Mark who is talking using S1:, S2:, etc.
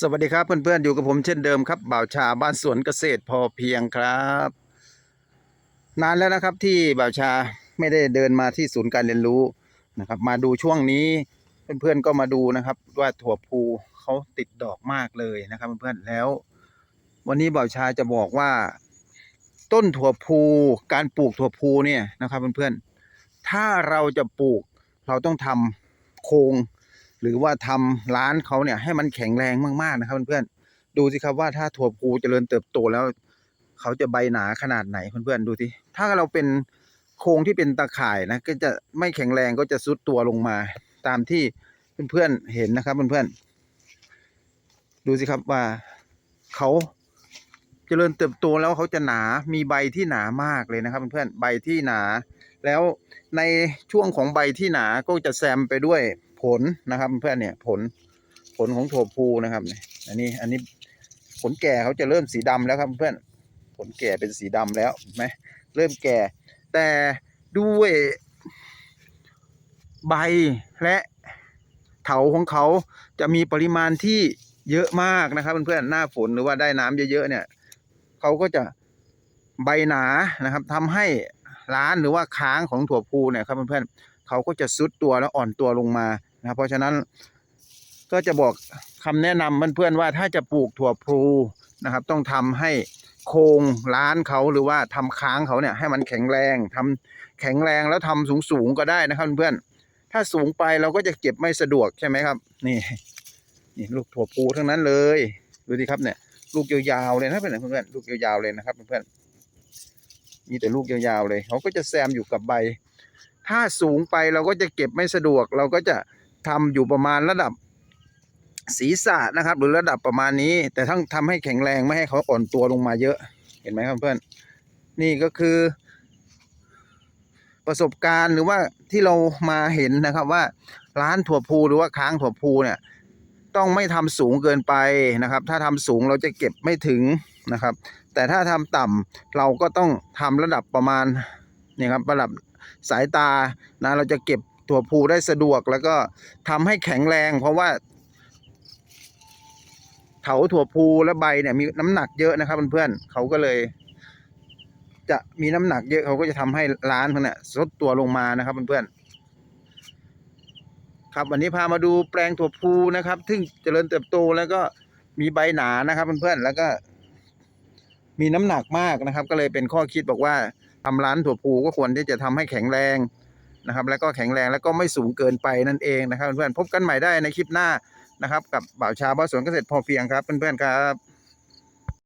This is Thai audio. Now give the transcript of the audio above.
S1: สวัสดีครับเพื่อนๆอยู่กับผมเช่นเดิมครับบ่าวชาบ้านสวนเกษตรพอเพียงครับ นานแล้วนะครับที่บ่าวชาไม่ได้เดินมาที่ศูนย์การเรียนรู้นะครับ มาดูช่วงนี้เพื่อนๆก็มาดูนะครับ ว่าถั่วพูเขาติดดอกมากเลยนะครับเพื่อนๆแล้ว วันนี้บ่าวชาจะบอกว่า ต้นถั่วพูการปลูกถั่วพูเนี่ยนะครับเพื่อนๆถ้าเราจะปลูกเราต้องทำโครง หรือว่าทำร้านเขาเนี่ยให้มันแข็งแรงมากๆนะครับเพื่อนๆดูสิครับว่าถ้าถั่วพูเจริญเติบโตแล้วเขาจะใบหนาขนาดไหนเพื่อนๆดูสิถ้าเราเป็นโครงที่เป็นตะข่ายนะก็จะไม่แข็งแรงก็จะซุดตัวลงมาตามที่เพื่อนๆเห็นนะครับเพื่อนๆดูสิครับว่าเขาเจริญเติบโตแล้วเขาจะหนา มีใบที่หนามากเลยนะครับเพื่อนๆ ใบที่หนา แล้วในช่วงของใบที่หนาก็จะแซมไปด้วย ผลนะครับ เพื่อนเนี่ยผลผลของถั่วพูนะครับอันนี้อันนี้ผลแก่เขาจะเริ่มสีดำแล้วครับเพื่อนผลแก่เป็นสีดำแล้วเห็นไหมเริ่มแก่ แต่ด้วยใบและเถาของเขาจะมีปริมาณที่เยอะมากนะครับเพื่อนๆหน้าฝนหรือว่าได้น้ำเยอะๆเนี่ยเขาก็จะใบหนานะครับทำให้ร้านหรือว่าค้างของถั่วพูเนี่ยครับเพื่อนๆเขาก็จะซุดตัวแล้วอ่อนตัวลงมา นะเพราะฉะนั้นก็จะบอกคำแนะนำเพื่อนๆว่าถ้าจะปลูกถั่วพลูนะครับ ต้องทำให้โครงร้านเขาหรือว่าทำค้างเขาเนี่ยให้มันแข็งแรงทำแข็งแรงแล้วทำสูงๆก็ได้นะครับเพื่อนๆถ้าสูงไปเราก็จะเก็บไม่สะดวกใช่ไหมครับ นี่นี่ลูกถั่วพลูทั้งนั้นเลยดูสิครับเนี่ย ลูกยาวๆเลยนะเพื่อนๆลูกยาวๆเลยนะครับเพื่อนๆมีแต่ลูกยาวๆเลยเขาก็จะแซมอยู่กับใบ ถ้าสูงไปเราก็จะเก็บไม่สะดวก เราก็จะ ทำอยู่ประมาณระดับศีรษะนะครับ หรือระดับประมาณนี้ แต่ทั้งทำให้แข็งแรงไม่ให้เขาอ่อนตัวลงมาเยอะ เห็นไหมครับเพื่อนนี่ก็คือ ประสบการณ์หรือว่าที่เรามาเห็นนะครับว่าร้านถั่วพูหรือว่าค้างถั่วพูเนี่ย ต้องไม่ทำสูงเกินไปนะครับ ถ้าทำสูงเราจะเก็บไม่ถึงนะครับ แต่ถ้าทำต่ำเราก็ต้องทำระดับประมาณนี่ครับระดับสายตานะเราจะเก็บ ถั่วพูได้สะดวกแล้วก็ทำให้แข็งแรง เพราะว่าเถาถั่วพูและใบเนี่ยมีน้ำหนักเยอะนะครับเพื่อนๆเขาก็เลย จะมีน้ำหนักเยอะเขาก็จะทำให้ร้านเขาเนี่ยลดตัวลงมานะครับเพื่อนๆครับวันนี้พามาดูแปลงถั่วพูนะครับ ซึ่งเจริญเติบโตแล้วก็มีใบหนานะครับเพื่อนๆแล้วก็ มีน้ำหนักมากนะครับ ก็เลยเป็นข้อคิดบอกว่าทำร้านถั่วพูก็ควรที่จะทำให้แข็งแรง นะครับ แล้วก็แข็งแรงแล้วก็ไม่สูงเกินไปนั่นเองนะครับเพื่อนๆพบกันใหม่ได้ในคลิปหน้านะครับ กับบ่าวชาวบ้านสวนเกษตรพอเพียงครับเพื่อนๆครับ